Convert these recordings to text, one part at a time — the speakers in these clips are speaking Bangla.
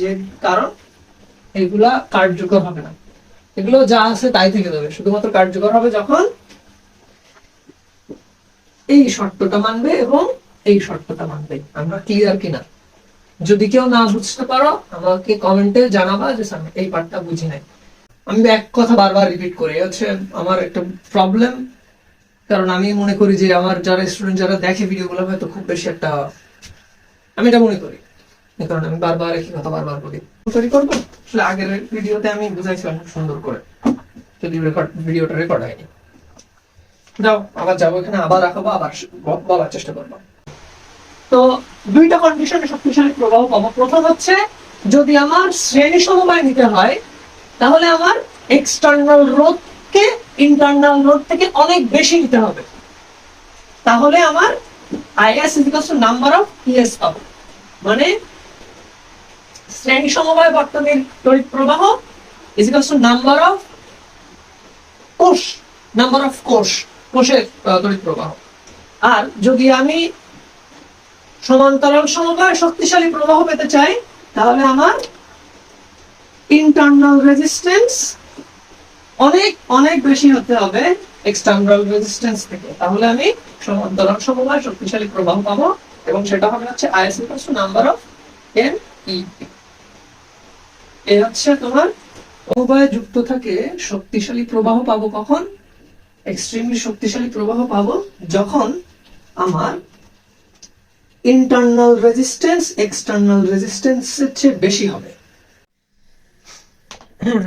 যে কারণ, এগুলা কার্যকর হবে না। এগুলো যা আছে তাই থেকে যাবে। শুধুমাত্র কার্যকর হবে যখন এই শর্তটা মানবে এবং এই শর্তটা মানবে। আমরা ক্লিয়ার কিনা? যদি কেউ না বুঝতে পারো, আমাকে কমেন্টে জানাবা যে, স্যার, এই পার্টটা বুঝি নাই। আমি এক কথা বারবার রিপিট করি হচ্ছে আমার একটা প্রবলেম কারণ আমি মনে করি যে, আমার যারা স্টুডেন্ট যারা দেখে ভিডিওগুলো হয়তো খুব বেশি একটা আমি এটা মনে করি। কারণে আমি বারবার একই কথা বারবার বলি। তৈরি করব? আসলে আগের ভিডিওতে আমি বুঝাইছিলাম সুন্দর করে। যদি রেকর্ড ভিডিওটা রেকর্ড হয়নি। যাও, আবার যাব এখানে, আবার রাখাবো আবার বলার চেষ্টা করব। তো দুইটা কন্ডিশনে শক্তিশালী প্রভাব পাবো। প্রথম হচ্ছে, যদি আমার শ্রেণি সমবায় নিতে হয়, তাহলে আমার এক্সটার্নাল রোধকে ইন্টারনাল রোধ থেকে অনেক বেশি নিতে হবে। তাহলে আমার IS to number of ES পাবো। মানে শ্রেণি সমবায় বর্তনীর তড়িৎ প্রবাহ ইজিকালস টু নাম্বার অফ কোষ নাম্বার অফ কোষ, কোষের তড়িৎ প্রবাহ। আর যদি আমি সমান্তরাল সমবায় শক্তিশালী প্রবাহ পেতে চাই, তাহলে আমার ইন্টারনাল রেজিস্ট্যান্স অনেক অনেক বেশি হতে হবে এক্সটার্নাল রেজিস্ট্যান্স থেকে। তাহলে আমি সমান্তরাল সমবায় শক্তিশালী প্রবাহ পাবো। এবং সেটা হবে হচ্ছে IS equals to number of N E এ হচ্ছে তোমার সমবায়ে যুক্ত থাকে শক্তিশালী প্রবাহ পাবো কখন? এক্সট্রিমলি শক্তিশালী প্রবাহ পাবো যখন আমার ইন্টারনাল রেজিস্ট্যান্স এক্সটার্নাল রেজিস্ট্যান্সের চেয়ে বেশি হবে।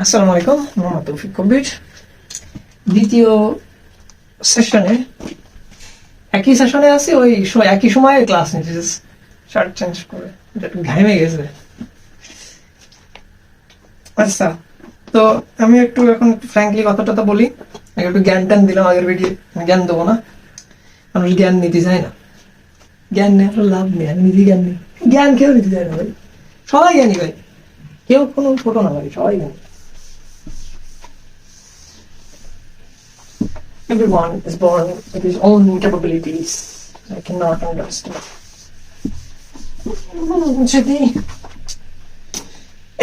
আসসালামু আলাইকুম, মোহাম্মদ তৌফিক কবির। দ্বিতীয় সেশনে একই সেশনে আছি, ওই স- একই সময়ে ক্লাস নিচ্ছি শার্ট চেঞ্জ করে। ঘামে গেছে। আচ্ছা তো আমি একটু এখন ফ্র্যাঙ্কলি কথাটা তো বলি। একটু জ্ঞান ট্যান দিলাম আগের ভিডিও জ্ঞান দেবো না। মানুষ জ্ঞান নিতে চায় না। জ্ঞান নেই আসলে লাভ নেই, আমি নিজে জ্ঞান নেই। জ্ঞান কেউ নিতে চায় না ভাই। সবাই জ্ঞানী ভাই। কেউ কোনো ছোট না ভাই, সবাই জ্ঞানী। Everyone is born with his own capabilities. I cannot understand. যদি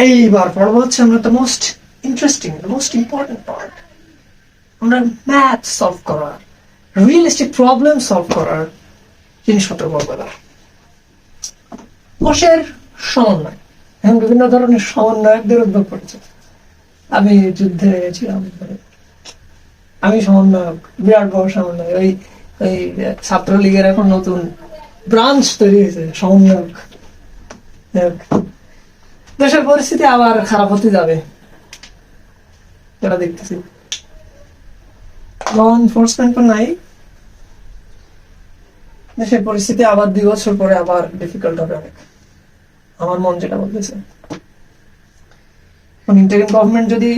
এইবার পড়ব হচ্ছে আমরা the most interesting the most important part আমরা ম্যাথ সলভ করার রিয়েলিস্টিক প্রবলেম সলভ করার জিনিসপত্র বলব না কোষের সমন্বয়, এখন বিভিন্ন ধরনের সমন্বয়কদের উদ্যোগ করেছে আমি যুদ্ধে ছিলাম আমি সমন্বয়ক বিরাট বড় সমন্বয় ওই ওই ছাত্রলীগের এখন নতুন ব্রাঞ্চ তৈরি হয়েছে সমন্বয়ক দেশের পরিস্থিতি আবার খারাপ হতে যাবে। এটা দেখতেছি। এনফোর্সমেন্ট নাই। দেশের পরিস্থিতি আবার দুই বছর পরে আবার ডিফিকাল্ট হবে অনেক। আমার মন যেটা বলতেছে। ইন্টারিম গভর্নমেন্ট যদি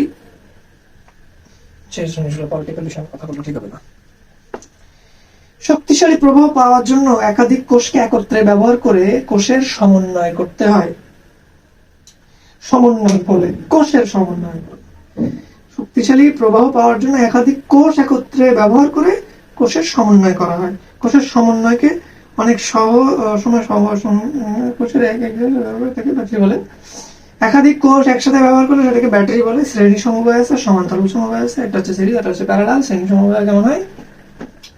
শক্তিশালী প্রভাব পাওয়ার জন্য একাধিক কোষকে একত্রে ব্যবহার করে কোষের সমন্বয় করতে হয় সমন্বয় বলে কোষের সমন্বয় শক্তিশালী প্রবাহ পাওয়ার জন্য একাধিক কোষ একত্রে ব্যবহার করে কোষের সমন্বয় করা হয় কোষের সমন্বয়কে অনেক সহ সময় সহ কোষের এক এক থেকে বলে একাধিক কোষ একসাথে ব্যবহার করে সেটাকে ব্যাটারি বলে, শ্রেণি সমবায় আছে, সমান্তরাল সমবায় আছে, একটা হচ্ছে সিরিজ একটা হচ্ছে প্যারালাল শ্রেণি সমবায় কেমন হয়?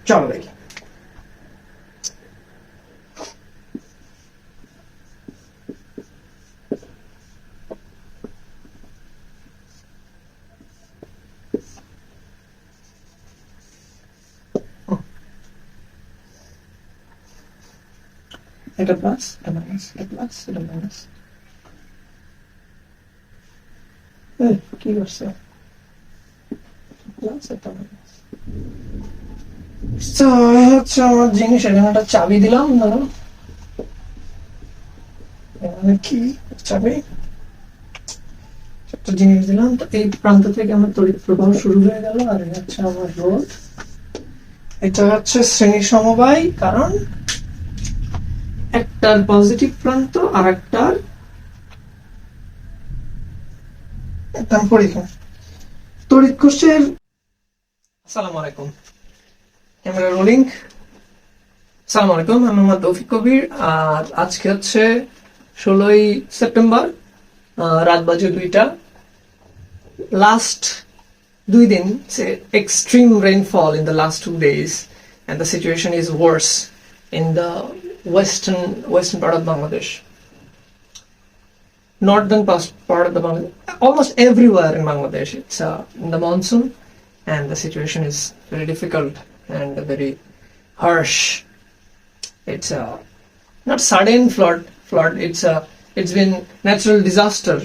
চলো দেখি। এটা প্লাস এটা মাইনাস এটা প্লাস এটা মাইনাস এটা হচ্ছে আমার জিনিস এখানে একটা চাবি দিলাম কি? চাবি? একটা জিনিস দিলাম, তো এই প্রান্ত থেকে আমার তড়িৎ প্রবাহ শুরু হয়ে গেল, আর এই হচ্ছে আমার রোধ। এটা হচ্ছে শ্রেণি সমবায়, কারণ একটার পজিটিভ প্রান্ত আর একটার পড়ি এখানে। তড়িৎ কোষের আলাইকুম। ক্যামেরা রোলিং আলাইকুম, আমি মোহাম্মদ তৌফিক কবির। আর আজকে হচ্ছে ষোলোই সেপ্টেম্বর রাত বাজে দুইটা। লাস্ট দুই দিন extreme rainfall in the last two days and the situation is worse in the western western part of Bangladesh northern part of the Bangladesh, almost everywhere in Bangladesh, it's uh, in the monsoon, and the situation is very difficult and very harsh. It's uh, not sudden flood. Flood. It's uh, it's been natural disaster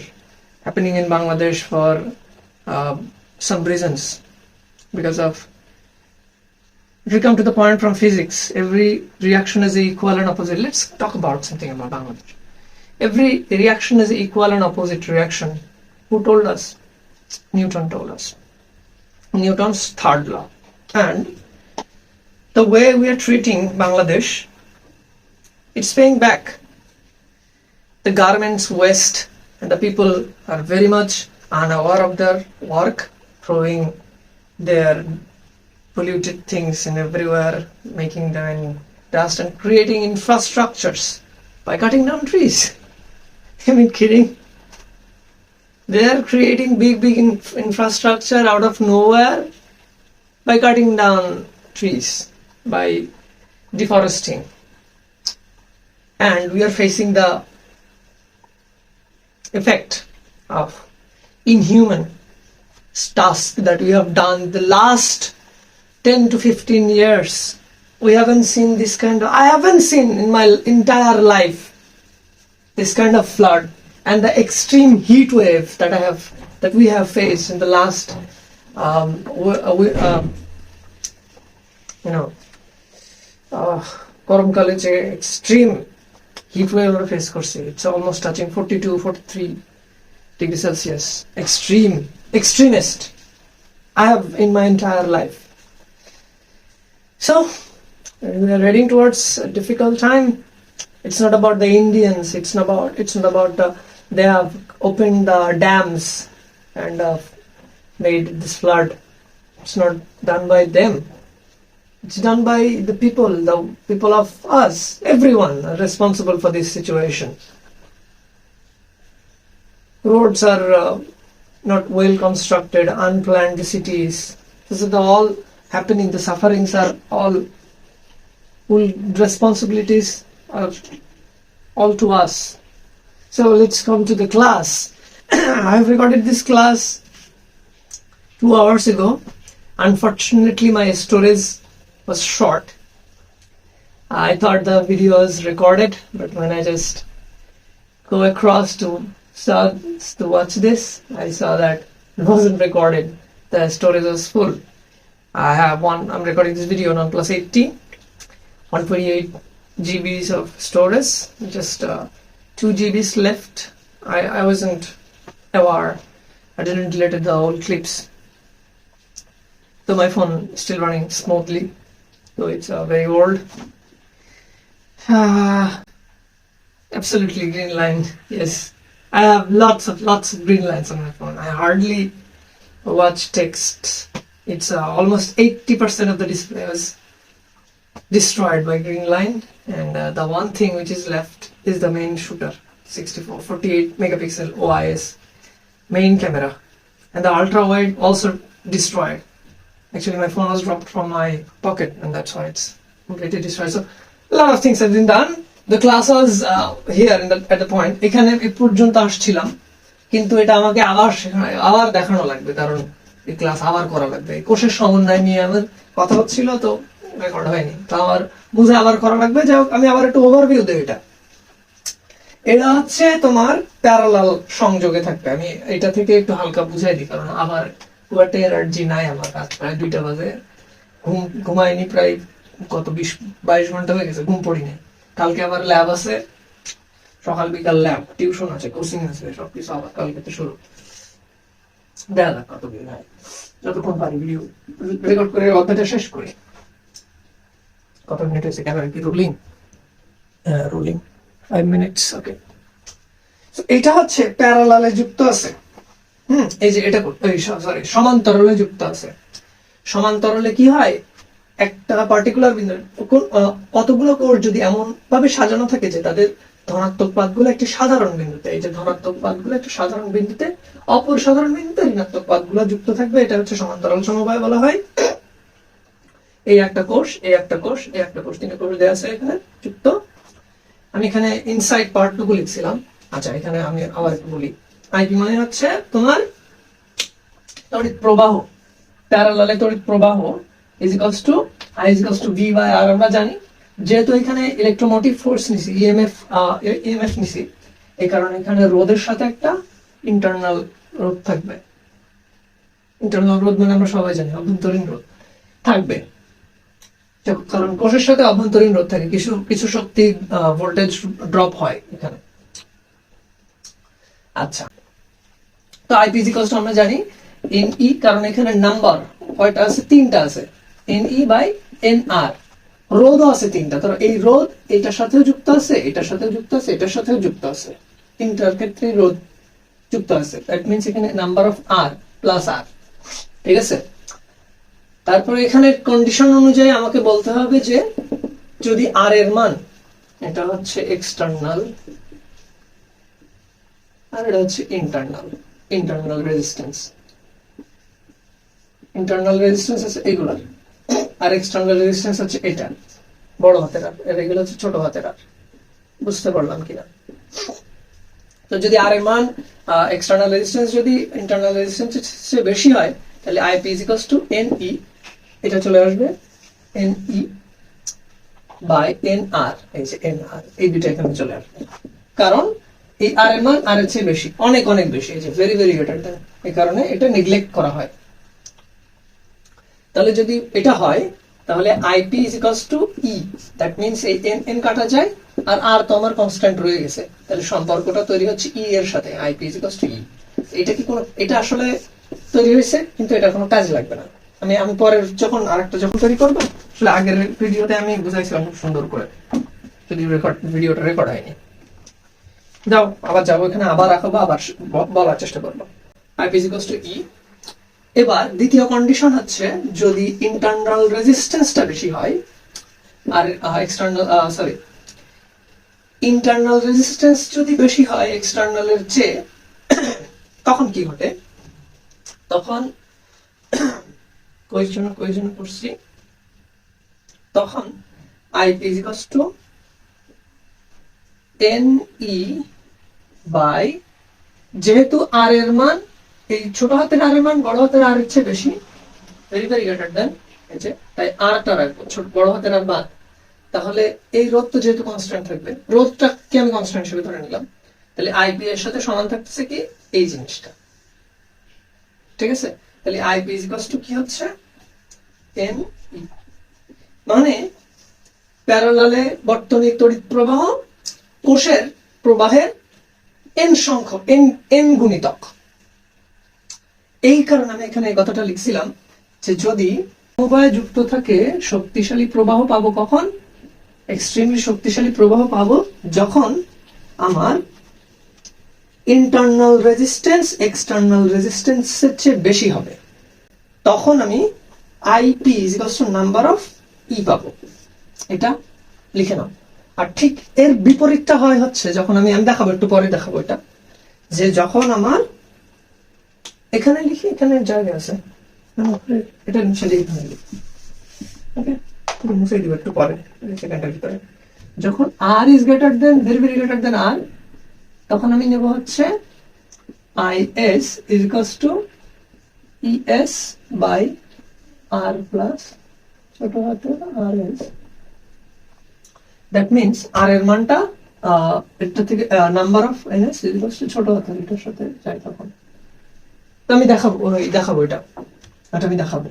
happening in Bangladesh for uh, some reasons because of. If we come to the point from physics, every reaction is equal and opposite. Let's talk about something about Bangladesh every reaction is equal and opposite reaction. Who told us? Newton told us. Newton's third law. And the way we are treating Bangladesh, it's paying back. The garments waste, and the people are very much unaware of their work, throwing their polluted things in everywhere, making them dust, and creating infrastructures by cutting down trees. I mean, kidding. They are creating big, big in- infrastructure out of nowhere by cutting down trees, by deforesting. And we are facing the effect of inhuman task that we have done the last 10 to 15 years. We haven't seen this kind of, I haven't seen in my entire life this kind of flood and the extreme heat wave that I have that we have faced in the last um, w- uh, we- um, you know uh, গরমকালে যে এক্সট্রিম হিট ওয়েভ আমরা ফেস করছি it's almost touching forty two forty three degree Celsius extreme extremist I have in my entire life. So, we are heading towards a difficult time it's not about the Indians. It's not about. It's not about the. They have opened the dams and uh, made this flood. It's not done by them. It's done by the people, the people of us. Everyone responsible for this situation. Roads are uh, not well constructed, unplanned cities. This is all happening. The sufferings are all. Responsibilities all to us. So let's come to the class. I have recorded this class two hours ago. Unfortunately, my storage was short. I thought the video was recorded, but when I just go across to start to watch this, I saw that it wasn't recorded. The storage was full. I have one. I'm recording this video on OnePlus 80, 128 GBs of storage, just uh, two GBs left. I, I wasn't aware. I didn't delete the old clips. So my phone is still running smoothly. So it's uh, very old. Ah, absolutely green line. Yes, I have lots of lots of green lines on my phone. I hardly watch text. It's uh, almost 80% of the display was destroyed by green line and uh, the one thing which is left is the main shooter 64 48 megapixel OIS main camera and the ultra wide also destroyed actually my phone was dropped from my pocket and that's why it's completely destroyed so a lot of things have been done the class was uh, here in the, at the point এখানে পর্যন্ত আসছিলাম কিন্তু এটা আমাকে আবার শেখা- আবার দেখানো লাগবে কারণ এই ক্লাস আবার করা লাগবে কোর্সের সমন্বয় নিয়ে আমার কথা হচ্ছিল তো রেকর্ড হয়নি। তো আমার বুঝে আবার করা লাগবে যাই আমি আবার একটু ওভারভিউ দেব এটা। এটা হচ্ছে তোমার প্যারালাল সংযোগে থাকবে। আমি এটা থেকে একটু হালকা বুঝাই দিই কারণ আবার খুব একটা এনার্জি নাই আমার রাত প্রায় দুইটা বাজে। ঘুম ঘুমাইনি প্রায় কত বিশ বাইশ ঘণ্টা হয়ে গেছে ঘুম পড়িনি। কালকে আবার ল্যাব আছে। সকাল বিকাল ল্যাব টিউশন আছে কোচিং আছে সবকিছু আবার কালকে তো শুরু। দেখা যাক কত দিন হয়। যতক্ষণ পারি ভিডিও রেকর্ড করে অধ্যায়টা শেষ করি। কত মিনিট হয়েছে ক্যামেরা কি rolling rolling five minutes okay এটা হচ্ছে প্যারালালে যুক্ত আছে। হুম, এই যে এটা সরি সমান্তরালে যুক্ত আছে। সমান্তরালে কি হয়? একটা পার্টিকুলার বিন্দু কতগুলো কোর যদি এমন ভাবে সাজানো থাকে যে তাদের ধনাত্মক পাদগুলো একটি সাধারণ বিন্দুতে, এই যে ধনাত্মক পাদগুলো একটা সাধারণ বিন্দুতে, অপর সাধারণ বিন্দুতে ঋণাত্মক পাদগুলো যুক্ত থাকবে, এটা হচ্ছে সমান্তরাল সমবায় বলা হয়। এই একটা কোষ, এই একটা কোষ, এই একটা কোষ, তিনটা কোষ দেওয়া আছে এখানে, যুক্ত। আমি এখানে ইনসাইড পার্টটুকু লিখছিলাম। আচ্ছা এখানে আমি আবার একটু বলি। আইপি মানে হচ্ছে তোমার তড়িৎ প্রবাহ। প্যারালালে তড়িৎ প্রবাহ is equals to I is equals to V by R আমরা জানি। যেহেতু এখানে ইলেকট্রোমোটিভ ফোর্স নিছি ইএমএফ ইএমএফ নিছি, এই কারণে এখানে রোদের সাথে একটা ইন্টারনাল রোধ থাকবে। ইন্টারনাল রোধ মানে আমরা সবাই জানি, অভ্যন্তরীণ রোধ থাকবে। কারণ কোষের সাথে অভ্যন্তরীণ রোধ থাকে, কিছু কিছু শক্তি ভোল্টেজ ড্রপ হয় এখানে। আচ্ছা। তো আইপিজি কষ্ট আমরা জানি এন ই কারণ এখানে নাম্বার কয়টা আছে? তিনটা আছে। N E by N R রোধও আছে তিনটা। ধরো এই রোধ এটার সাথেও যুক্ত আছে, এটার সাথেও যুক্ত আছে, এটার সাথেও যুক্ত আছে। তিনটার ক্ষেত্রে রোধ যুক্ত আছে। দ্যাট মিনস এখানে number of R plus R ঠিক আছে? তারপরে এখানে কন্ডিশন অনুযায়ী আমাকে বলতে হবে যে যদি আর এর মান, এটা হচ্ছে এক্সটার্নাল আর এটা হচ্ছে internal internal resistance internal resistance আছে এগুলার, আর এক্সটার্নাল রেজিস্ট্যান্স হচ্ছে এটা, বড় হাতের আর আর এগুলো হচ্ছে ছোট হাতের আর, বুঝতে পারলাম কিনা? তো যদি আর এর মান এক্সটার্নাল রেজিস্ট্যান্স যদি ইন্টারনাল রেজিস্ট্যান্স বেশি হয়, তাহলে IP is equals to N E এটা চলে আসবে N E by N R এই যে এন আর এই দুটো এখানে চলে আসবে। কারণ এই আর এর মান আর এর চেয়ে বেশি, অনেক অনেক বেশি, এই যে ভেরি ভেরি গ্রেটার দেন এই কারণে এটা নেগলেক্ট করা হয়। তাহলে যদি এটা হয়, তাহলে IP is equals to E that means এই এন এন কাটা যায়, আর আর তো আমার কনস্ট্যান্ট রয়ে গেছে। তাহলে সম্পর্কটা তৈরি হচ্ছে ই এর সাথে IP is equals to E এটা কি কোনো, এটা আসলে তৈরি হয়েছে, কিন্তু এটা কোনো কাজে লাগবে না। আমি আমি পরের যখন আরেকটা যখন তৈরি করব, আসলে আগের ভিডিওতে আমি বুঝাইছিলাম খুব সুন্দর করে, যদি রেকর্ড ভিডিওটা রেকর্ড হয়নি। যাও, আবার যাব এখানে, আবার রাখব, আবার বলার চেষ্টা করব। IP is equals to E এবার দ্বিতীয় কন্ডিশন হচ্ছে, যদি ইন্টারনাল রেজিস্ট্যান্সটা বেশি হয়, আর এক্সটার্নাল সরি ইন্টারনাল রেজিস্ট্যান্স যদি বেশি হয় এক্সটার্নালের চেয়ে, তখন কি ঘটে? তখন কোয়েশন কোয়েশন করছি তখন আইপি ইজিকস টু এন ই বাই যেহেতু আর এর মান, এই ছোট হাতের আর এর মান, বড় হাতের আর এর চেয়ে বেশি। ভেরি ভেরি গ্রেটার দেন যে, তাই আরটা রাখব, ছোট, বড় হাতের আর বাদ তাহলে এই রোধ তো যেহেতু কনস্ট্যান্ট থাকবে, রোধটাকে আমি কনস্ট্যান্ট হিসেবে ধরে নিলাম। তাহলে আইপি এর সাথে সমান থাকতেছে কি? এই জিনিসটা। ঠিক আছে? তাহলে আইপি ইজ টু কি হচ্ছে? এন মানে প্যারালালে বর্তনী তড়িৎ প্রবাহ, কোষের প্রবাহের এন সংখ্যক এন এন গুণিতক। এই কারণে আমি এখানে এই কথাটা লিখছিলাম যে যদি সমবায় যুক্ত থাকে, শক্তিশালী প্রবাহ পাবো কখন? এক্সট্রিমলি শক্তিশালী প্রবাহ পাবো যখন আমার ইন্টারনাল রেজিস্ট্যান্স এক্সটার্নাল রেজিস্ট্যান্সের চেয়ে বেশি হবে। তখন আমি IP is to number of E পাবো। এটা লিখে নাও। আর ঠিক এর বিপরীতটা হয় হচ্ছে যখন আমি আমি দেখাবো একটু পরে দেখাবো এটা যে যখন আমার এখানে লিখি এখানে জায়গা আছে। না, এটা নিচে লিখে লিখি। ওকে? মুছে দিব একটু পরে সেকেন্ডের ভিতরে। যখন R is greater than very very greater than R তখন আমি নেব হচ্ছে I S is equals to E S by R plus ছোট হাতে R S that means R এর মানটা এটা থেকে নাম্বার অফ এন এস ছোট হাতে এটার সাথে যাই তখন। তো আমি দেখাবো দেখাবো এটা। এটা আমি দেখাবো।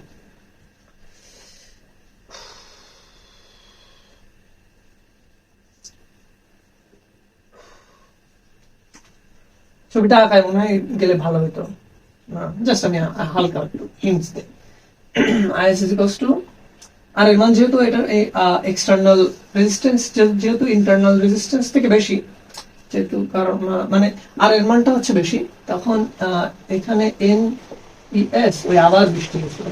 ছবিটা আঁকায় মনে হয় গেলে ভালো হতো জাস্ট আমি হালকা একটু হিন্টস দিই। আইএস ইজ ইকস আর এর যেহেতু এটা এই এক্সটার্নাল রেজিস্ট্যান্স যেহেতু ইন্টারনাল রেজিস্ট্যান্স থেকে বেশি, যেহেতু কারণ মানে আর এর মানটা হচ্ছে বেশি, তখন এখানে এন ইএস e, ওই আবার বৃষ্টি হয়েছিল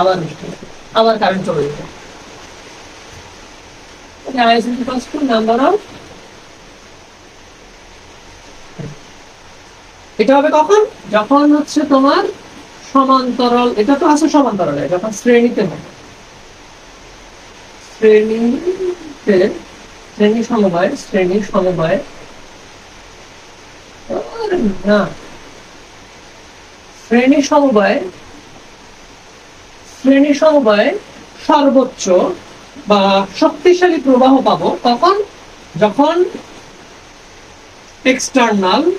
আবার বৃষ্টি আবার কারেন্ট চলে যেত IS is equals to number of এটা হবে কখন? যখন হচ্ছে তোমার সমান্তরাল, এটা তো আছে সমান্তরালে যখন শ্রেণীতে হবে শ্রেণীতে, শ্রেণি সমবায় শ্রেণি সমবায়। না। শ্রেণি সমবায় শ্রেণি সমবায় সর্বোচ্চ বা শক্তিশালী প্রবাহ পাবো তখন যখন external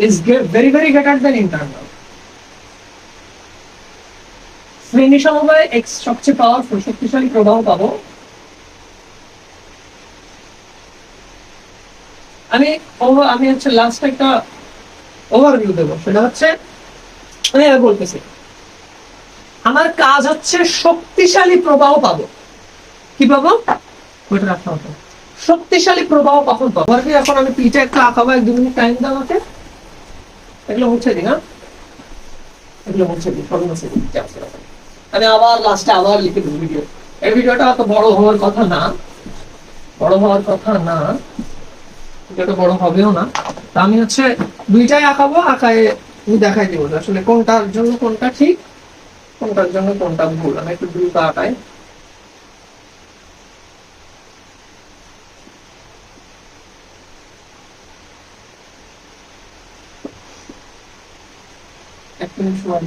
ge- very very greater than internal শ্রেণি সমবায় এক্স সবচেয়ে পাওয়ারফুল শক্তিশালী প্রবাহ পাবো। আমি over- আমি হচ্ছে লাস্ট একটা ওভারভিউ দেবো। সেটা হচ্ছে, আমি বলতেছি। আমার কাজ হচ্ছে শক্তিশালী প্রবাহ পাবো। কি পাবো? ওইটা শক্তিশালী প্রবাহ কখন পাবো? এখন আমি পিঠে একটা আঁকাবো এক দু মিনিট টাইম দাও আমাকে। এগুলো মুছে দিই, না? এগুলো মুছে দিই সব মুছে দিই। আমি আবার লাস্টে আবার লিখে দেবো ভিডিও এই ভিডিওটা অত বড় হওয়ার কথা না। বড় হওয়ার কথা না। ভিডিওটা বড় হবেও না। তা আমি হচ্ছে দুইটাই আঁকাবো, আঁকায় আমি দেখাই দিব আসলে কোনটার জন্য কোনটা ঠিক, কোনটার জন্য কোনটা ভুল। আমি একটু দ্রুত আঁকাই। এক মিনিট সময়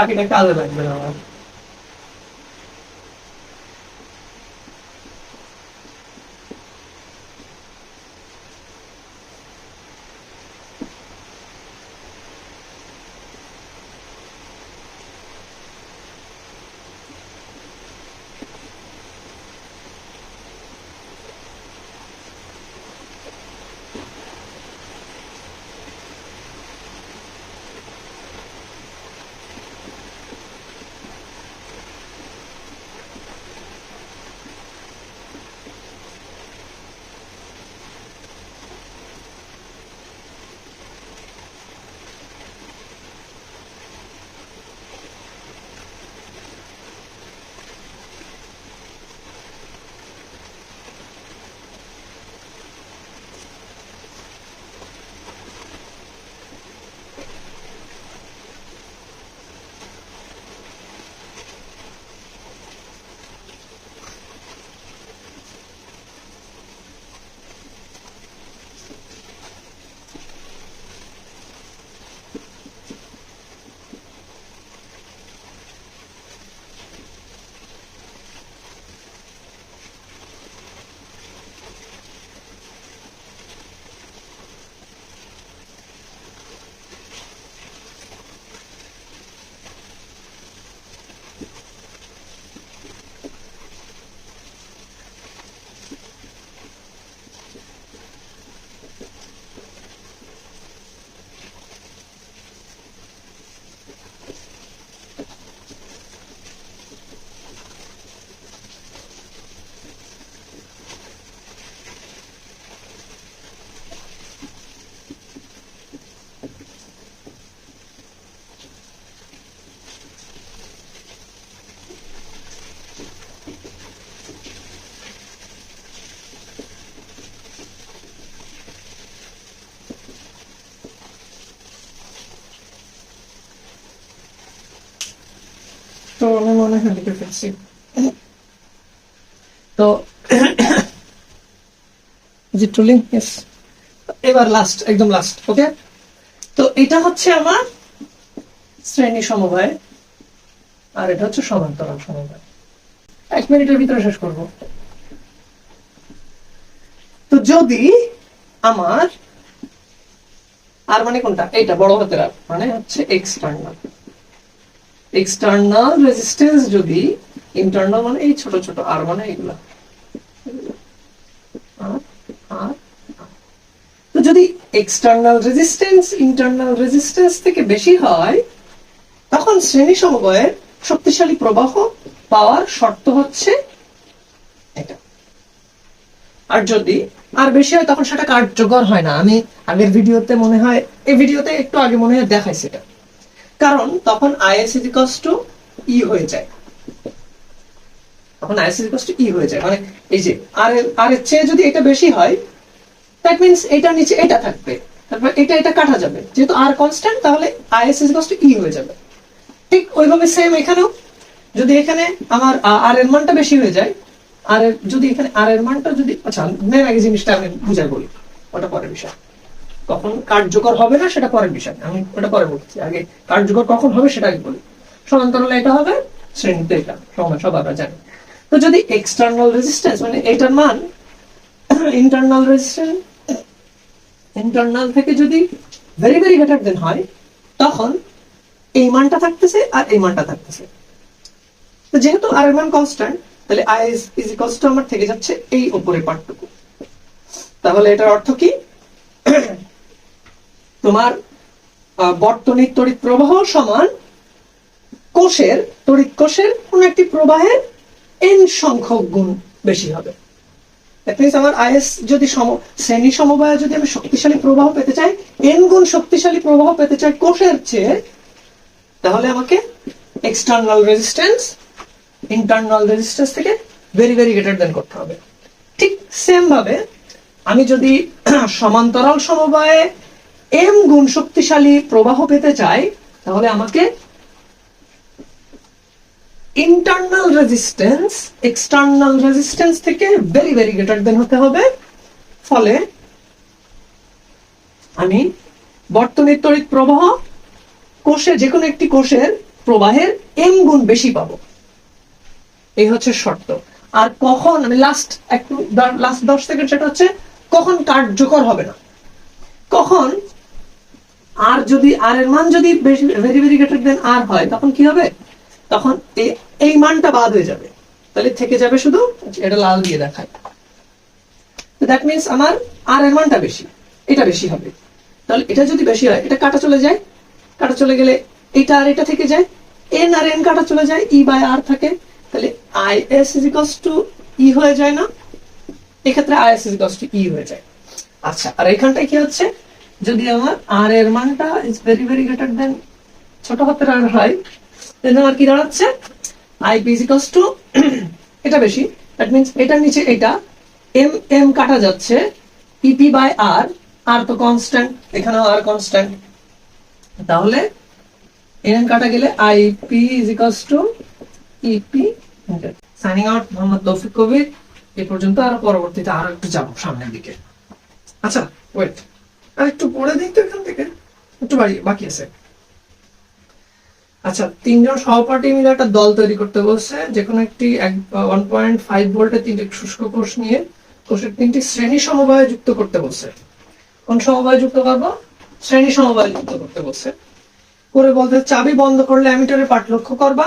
দাও বাকিটা কাজে আমার তো জি ইয়েস এবার লাস্ট একদম লাস্ট ওকে তো এটা হচ্ছে আমার শ্রেণি সমবায়, আর এটা হচ্ছে সমান্তরাল সমবায়। এক মিনিটের ভিতরে শেষ করব। তো যদি আমার, আর মানে কোনটা? এইটা, বড় হাতের আর মানে হচ্ছে এক্সটার্নাল এক্সটার্নাল রেজিস্ট্যান্স যদি ইন্টারনাল মানে এই ছোট ছোট আর মানে এগুলা। তো যদি এক্সটার্নাল রেজিস্ট্যান্স ইন্টারনাল রেজিস্ট্যান্স থেকে বেশি হয়, তখন শ্রেণি সমবায়ের শক্তিশালী প্রবাহ পাওয়ার শর্ত হচ্ছে এটা। আর যদি আর বেশি হয়, তখন সেটা কার্যকর হয় না। আমি আগের ভিডিওতে মনে হয়, এই ভিডিওতে একটু আগে মনে হয় দেখাইছি এটা। কারণ তখন আইএস ইজিকস টু ই হয়ে যায়। তখন আইএস ইজিকস টু ই হয়ে যায়। মানে এই যে আর আর এর চেয়ে যদি এটা বেশি হয় দ্যাট মিনস এটা নিচে এটা থাকবে। তারপর এটা এটা কাটা যাবে। যেহেতু আর কনস্ট্যান্ট তাহলে আইএস ইজিকস টু ই হয়ে যাবে। ঠিক ওইভাবে সেম এখানেও। যদি এখানে আমার আর এর মানটা বেশি হয়ে যায় আর যদি এখানে আর এর মানটা যদি আচ্ছা মেন আগে জিনিসটা আমি বুঝাই বলি। ওটা পরের বিষয়। কখন কার্যকর হবে না, সেটা পরের বিষয়। আমি ওটা পরে বলছি। আগে কার্যকর কখন হবে, সেটা আগে বলি। সমান্তরালে এটা হবে, শ্রেণীতে এটা। সব আমরা জানি। তো যদি এক্সটার্নাল রেজিস্ট্যান্স মানে এটার মান ইন্টারনাল রেজিস্ট্যান্স ইন্টারনাল থেকে যদি ভেরি ভেরি গ্রেটার দেন হয়, তখন এই মানটা থাকতেছে আর এই মানটা থাকতেছে। তো যেহেতু আর এর মান কনস্ট্যান্ট তাহলে আই ইজ ইজ টু আমার থেকে যাচ্ছে এই উপরের পার্টটুকু। তাহলে এটার অর্থ কি? তোমার বর্তনীর তড়িৎ প্রবাহ সমান কোষের তড়িৎ কোষের কোন একটি প্রবাহের এন সংখ্যক গুণ বেশি হবে। That আমার আইএস যদি সম, শ্রেণি সমবায়ে যদি আমি শক্তিশালী প্রবাহ পেতে চাই এন গুণ শক্তিশালী প্রবাহ পেতে চাই কোষের চেয়ে, তাহলে আমাকে এক্সটার্নাল রেজিস্ট্যান্স ইন্টারনাল রেজিস্ট্যান্স থেকে ভেরি ভেরি গ্রেটার দেন করতে হবে। ঠিক সেম ভাবে আমি যদি সমান্তরাল সমবায়ে এম গুণ শক্তিশালী প্রবাহ পেতে চাই, তাহলে আমাকে ইন্টারনাল রেজিস্ট্যান্স এক্সটার্নাল রেজিস্ট্যান্স থেকে ভেরি ভেরি গ্রেটার দেন হতে হবে। ফলে আমি বর্তনীর তড়িৎ প্রবাহ কোষে যে কোনো একটি কোষের প্রবাহের এম গুণ বেশি পাবো। এই হচ্ছে শর্ত। আর কখন, আমি লাস্ট একটু লাস্ট দশ সেকেন্ড সেটা হচ্ছে, কখন কার্যকর হবে না? কখন আর যদি, আর এর মান যদি very very greater than R হয়, তখন কি হবে? তখন এই মানটা বাদ হয়ে যাবে। তাহলে থেকে যাবে শুধু এটা লাল দিয়ে দেখায়। দ্যাট মিনস আমার আর এর মানটা বেশি, এটা বেশি হবে। তাহলে এটা যদি বেশি হয়, এটা কাটা চলে যায়। কাটা চলে গেলে এটা আর এটা থেকে যায়। এন আর এন কাটা চলে যায় ই বাই আর থাকে। তাহলে I S equals to E হয়ে যায় না। এক্ষেত্রে I S equals to E হয়ে যায়। আচ্ছা আর এখানটায় কি হচ্ছে? যদি আমার আর এর মানটা is very very greater than ছোট হাতের আর হয় তাহলে আমার কি দাঁড়াচ্ছে? আই পি ইজিকলস টু এটা বেশি দ্যাট মিনস এটার নিচে এটা এম এম কাটা যাচ্ছে ইপি বাই আর আর তো কনস্ট্যান্ট এখানেও আর কনস্ট্যান্ট তাহলে এন কাটা গেলে I P is equals to EP signing out Mohammad Toufiq Kabir, এ পর্যন্ত আর পরবর্তীতে আরও একটু যাব সামনের দিকে। আচ্ছা ওয়েট আর একটু পড়ে দিই তো এখান থেকে। একটু বাড়ি, বাকি আছে। আচ্ছা তিনজন সহপাঠী মিলে একটা দল তৈরি করতে বলছে যে কোনো একটি ওয়ান পয়েন্ট ফাইভ ভোল্টের তিনটি শুষ্ক কোষ নিয়ে কোষের তিনটি শ্রেণি সমবায় যুক্ত করতে বলছে। কোন সমবায় যুক্ত করব? শ্রেণি সমবায় যুক্ত করতে বলছে। করে বলতে চাবি বন্ধ করলে অ্যামিটারের পাঠ লক্ষ্য করবা।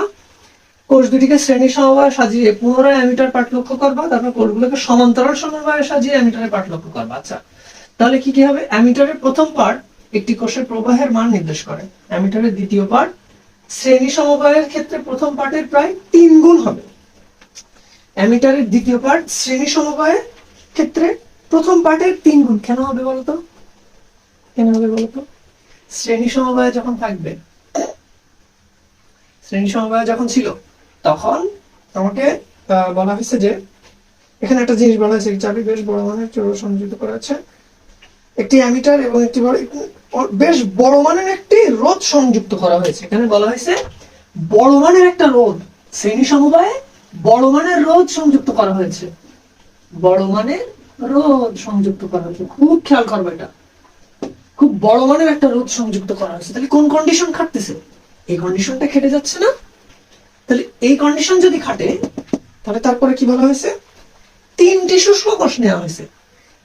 কোষ দুটিকে শ্রেণি সমবায় সাজিয়ে পুনরায় অ্যামিটার পাঠ লক্ষ্য করবা, তারপর কোষগুলোকে সমান্তরাল সমবায়ে সাজিয়ে অ্যামিটারের পাঠ লক্ষ্য করবা। আচ্ছা তাহলে কি কি হবে? অ্যামিটারের প্রথম পার্ট একটি কোষের প্রবাহের মান নির্দেশ করে। অ্যামিটারের দ্বিতীয় পার্ট শ্রেণি সমবায়ের ক্ষেত্রে প্রথম পার্টের প্রায় তিন গুণ হবে। অ্যামিটারের দ্বিতীয় পার্ট শ্রেণি সমবায়ের ক্ষেত্রে প্রথম পার্টের তিন গুণ। কেন হবে বলতো? কেন হবে বলতো? শ্রেণি সমবায় যখন থাকবে, শ্রেণি সমবায় যখন ছিল, তখন আমাকে বলা হয়েছে যে, এখানে একটা জিনিস বলা হয়েছে চাবি বেশ বড় চোর সংযুক্ত করা আছে। একটি অ্যামিটার এবং একটি বেশ বড় মানের একটি রোধ সংযুক্ত করা হয়েছে। এখানে বলা হয়েছে, বড় মানের একটা রোধ শ্রেণি সমবায়ে বড় মানের রোধ সংযুক্ত করা হয়েছে। বড় মানের রোধ সংযুক্ত করা হয়েছে। খুব খেয়াল করবে এটা। খুব বড় মানের একটা রোধ সংযুক্ত করা হয়েছে। তাহলে কোন কন্ডিশন খাটতেছে? এই কন্ডিশনটা খেটে যাচ্ছে না? তাহলে এই কন্ডিশন যদি খাটে, তাহলে তারপরে কি বলা হয়েছে? তিনটি শুষ্ক কোষ নেওয়া হয়েছে।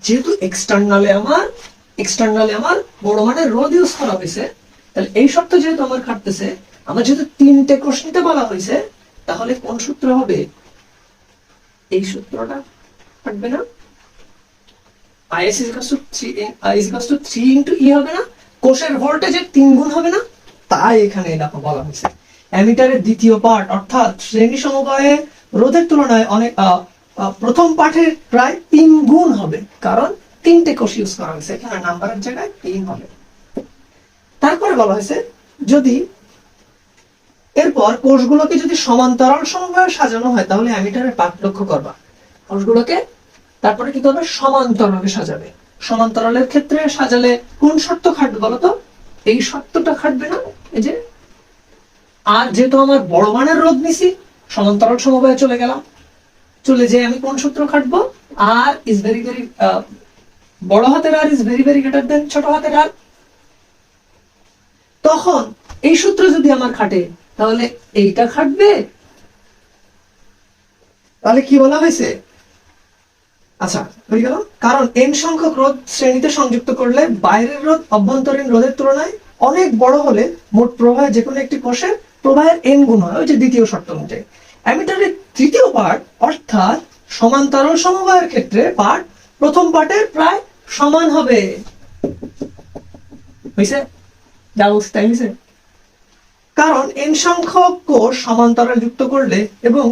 যেহেতু এক্সটার্নালে আমার এক্সটার্নালে আমার বড় মানের ইউজ করা হয়েছে, তাহলে এই শর্ত যেহেতু আমার খাটতেছে, আমার যেহেতু তিনটে নিতে বলা হয়েছে, তাহলে কোন সূত্র হবে? এই সূত্রটা খাটবে না। Two three two three E হবে না, কোষের তিন গুণ হবে না, তাই এখানে বলা হয়েছে। অ্যামিটারের দ্বিতীয় পার্ট অর্থাৎ শ্রেণি সমবায়ে রোধের তুলনায় অনেক প্রথম পাঠের প্রায় তিন গুণ হবে, কারণ তিনটে কোষ ইউজ করা হয়েছে, এখানে নাম্বারের জায়গায় তিন হবে। তারপরে বলা হয়েছে, যদি এরপর কোষগুলোকে যদি সমান্তরাল সমবায়ে সাজানো হয়, তাহলে অ্যামিটারের পাঠ লক্ষ্য করবা। কোষগুলোকে তারপরে কি করবে? সমান্তরালে সাজাবে। সমান্তরালের ক্ষেত্রে সাজালে কোন শর্ত খাটবে বলতো? এই শর্তটা খাটবে না, এই যে, আর যেহেতু আমার বড় মানের রোধ নিছি, সমান্তরাল সমবায়ে চলে গেলাম চলে যে আমি কোন সূত্র খাটবো? আর ইজ ভেরি ভেরি বড় হাতের R is very very greater than ছোট হাতের আর তখন এই সূত্র যদি আমার খাটে, তাহলে এইটা খাটবে। তাহলে কি বলা হয়েছে? আচ্ছা হয়ে গেল। কারণ এন সংখ্যক রোধ শ্রেণীতে সংযুক্ত করলে বাইরের রোধ, অভ্যন্তরীণ রোধের তুলনায় অনেক বড় হলে মোট প্রবাহে যে কোনো একটি কোষের প্রবাহের এন গুণ হয়, ওই যে দ্বিতীয় শর্ত অনুযায়ী। অ্যামিটারের তৃতীয় পার্ট অর্থাৎ সমান্তরাল সমবায়ের ক্ষেত্রে পার্ট প্রথম পার্টের প্রায় সমান হবে। হয়েছে যা বলছি তাই কারণ এন সংখ্যক কোষ সমান্তরাল যুক্ত করলে এবং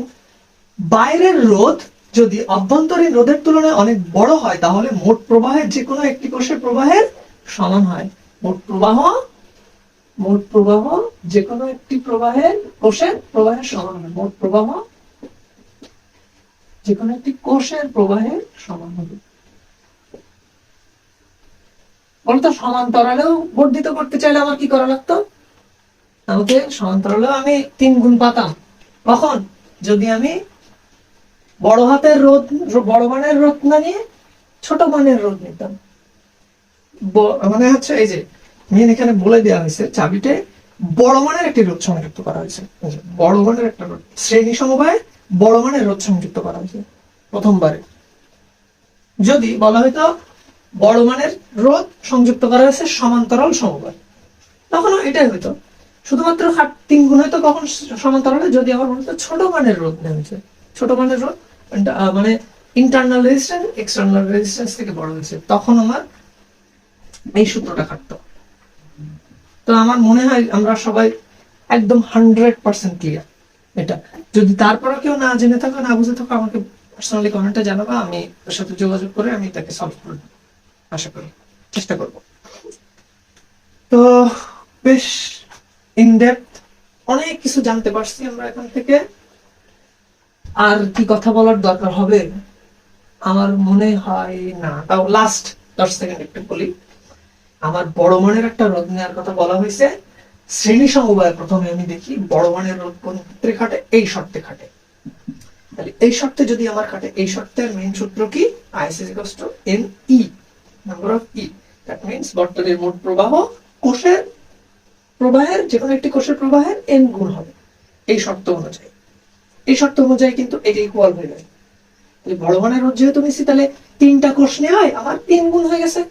বাইরের রোধ যদি অভ্যন্তরীণ রোধের তুলনায় অনেক বড় হয়, তাহলে মোট প্রবাহের যে কোনো একটি কোষের প্রবাহের সমান হয়। মোট প্রবাহ মোট প্রবাহ যে কোনো একটি প্রবাহের কোষের প্রবাহের সমান হবে। মোট প্রবাহ যে কোনো একটি কোষের প্রবাহের সমান হবে। বলতো, সমান্তরালেও বর্ধিত করতে চাইলে আমার কি করা লাগতো? আমাকে সমান্তরালেও আমি তিন গুণ পাতাম। কখন? যদি আমি বড় হাতের রোদ, বড় মানের রোদ না নিয়ে ছোট মানের রোদ নিতাম। মানে হচ্ছে এই যে মেন এখানে বলে দেওয়া হয়েছে চাবিতে বড় মানের একটি রোদ সংযুক্ত করা হয়েছে। বড় মানের একটা রোদ শ্রেণি সমবায় বড় মানের রোদ সংযুক্ত করা হয়েছে প্রথমবারে। যদি বলা হয়তো বড় মানের রোদ সংযুক্ত করা হয়েছে সমান্তরাল সমবায় তখনও এটাই হইতো। শুধুমাত্র হাট তিন গুণ হয়তো কখন সমান্তরালে? যদি আবার বলতো ছোট মানের রোদ নেওয়া হয়েছে। ছোট মানের আহ, মানে ইন্টারনাল রেজিস্ট্যান্স এক্সটার্নাল রেজিস্ট্যান্স থেকে বড় হয়েছে। তখন আমার এই সূত্রটা খাটতো তো আমার মনে হয় আমরা সবাই একদম হান্ড্রেড পার্সেন্ট ক্লিয়ার এটা। যদি তারপরে কেউ না জেনে থাকো, না বুঝে থাকো, আমাকে পার্সোনালি কমেন্টে জানাবা, আমি ওর সাথে যোগাযোগ করে আমি তাকে সলভ করব আশা করি। চেষ্টা করব। তো বেশ ইন ডেপথ অনেক কিছু জানতে পারছি আমরা এখান থেকে। আর কি কথা বলার দরকার হবে, আমার মনে হয় না। তাও লাস্ট দশ সেকেন্ড একটু বলি। আমার বড় মানের একটা রোদ নেওয়ার কথা বলা হয়েছে। শ্রেণি সমবায় প্রথমে আমি দেখি বড় মানের রোদ কোন ক্ষেত্রে খাটে? এই শর্তে খাটে। তাহলে এই শর্তে যদি আমার খাটে, এই শর্তের মেইন সূত্র কি? IS is to N E number of E that means বর্তনের মোট প্রবাহ কোষের প্রবাহের যে কোনো একটি কোষের প্রবাহের এন গুণ হবে। এই শর্ত অনুযায়ী। এই শর্ত অনুযায়ী কিন্তু এটা ইকুয়াল হয়ে যায়। বড় মানের রোধ যেহেতু নিচ্ছি তাহলে তিনটা কোষ নেওয়ায় আমার তিন গুণ হয়ে গেছে।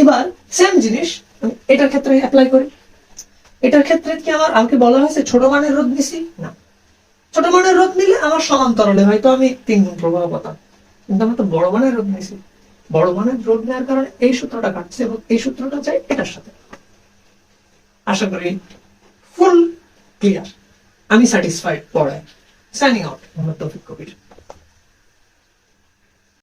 এবার সেম জিনিস এটার ক্ষেত্রে অ্যাপ্লাই করি। এটার ক্ষেত্রে কি আমার আমাকে বলা হয়েছে, ছোট মানের রোধ নিছি? না। ছোট মানের রোধ নিলে আমার সমান্তরালে হয়তো আমি তিন গুণ প্রবাহ পাতাম। কিন্তু আমি তো বড় মানের রোধ নিছি। বড় মানের রোধ নেওয়ার কারণে এই সূত্রটা কাটছে এবং এই সূত্রটা চাই এটার সাথে। আশা করি ফুল ক্লিয়ার আমি স্যাটিসফাইড পড়ায় সাইনিং আউট মোহাম্মদ তৌফিক কবির।